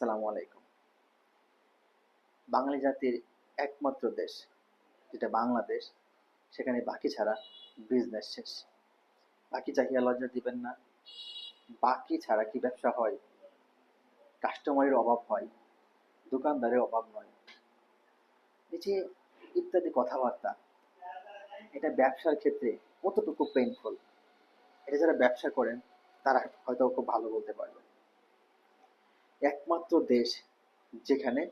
আসসালামু আলাইকুম। বাঙালি জাতির একমাত্র দেশ, যেটা বাংলাদেশ, সেখানে বাকি ছাড়া বিজনেস শেষ। বাকি চাহিয়া লজ্জা দিবেন না। বাকি ছাড়া কি ব্যবসা হয়? কাস্টমারের অভাব হয়, দোকানদারের অভাব নয় এই যে ইত্যাদি কথাবার্তা, এটা ব্যবসার ক্ষেত্রে কতটুকু পেইনফুল এটা যারা ব্যবসা করেন, তারা হয়তো খুব ভালো বলতে পারবেন একমাত্র দেশ যেখানে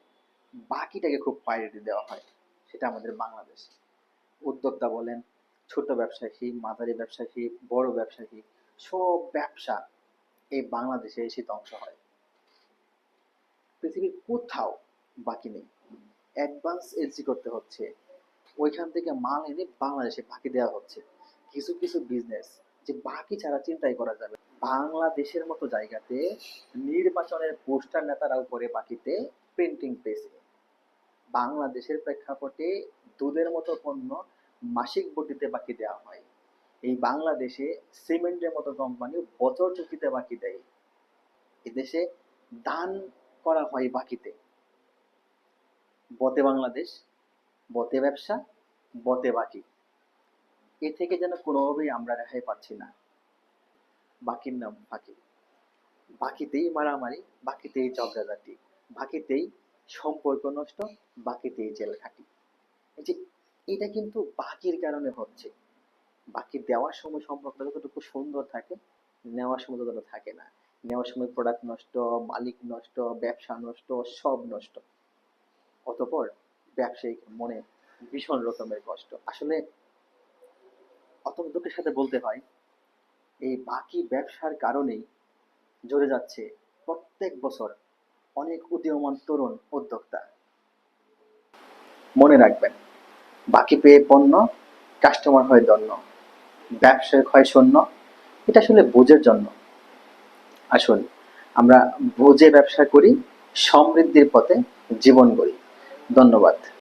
বাকিটাকে খুব প্রায়োরিটি দেওয়া হয়, সেটা আমাদের বাংলাদেশ। উদ্যোক্তা বলেন, ছোট ব্যবসায়ী, মাঝারি ব্যবসায়ী, বড় ব্যবসায়ী, সব ব্যবসা এই বাংলাদেশে এসে ধ্বংস হয়। পৃথিবীর কোথাও বাকি নেই। অ্যাডভান্স এলসি করতে হচ্ছে। ওইখান থেকে মাল এনে বাংলাদেশে বাকি দেওয়া হচ্ছে। কিছু কিছু বিজনেস যে বাকি ছাড়া চিন্তাই করা যাবে বাংলাদেশের মতো জায়গাতে নির্বাচনের পোস্টার নেতারাও করে বাকিতে প্রিন্টিং প্রেসে বাংলাদেশের প্রেক্ষাপটে দুধের মতো পণ্য মাসিক বটিতে বাকি দেওয়া হয়। এই বাংলাদেশে সিমেন্টের মতো কোম্পানি বছর চুক্তিতে বাকি দেয়। এদেশে দান করা হয় বাকিতে। বতে বাংলাদেশ বতে ব্যবসা বতে বাকি। এ থেকে যেন কোনোভাবেই আমরা রেহাই পাচ্ছি না। বাকির নাম বাকি বাকিতেই মারামারি, বাকিতেই ঝগড়াঝাটি, বাকিতেই সম্পর্ক নষ্ট, বাকিতেই জেল খাটি যে, এটা কিন্তু বাকির কারণে হচ্ছে বাকি দেওয়ার সময় সম্পর্কটা যতটুকু সুন্দর থাকে, নেওয়ার সময় ততটা থাকে না। নেওয়ার সময় প্রোডাক্ট নষ্ট, মালিক নষ্ট, ব্যবসা নষ্ট, সব নষ্ট। অতপর ব্যবসায়িক মনে ভীষণ রকমের কষ্ট। আসলে অত্যন্ত দুঃখের সাথে বলতে হয়, এই বাকি ব্যবসার কারণেই জড়ে যাচ্ছে প্রত্যেক বছর অনেক উদীয়মান তরুণ উদ্যোক্তা। মনে রাখবেন, বাকি পেয়ে পণ্য কাস্টমার হয় দন্য ব্যবসায়িক হয় শূন্য, এটা আসলে বুঝের জন্য। আসুন, আমরা বুঝে ব্যবসা করি, সমৃদ্ধির পথে জীবন গড়ি। ধন্যবাদ।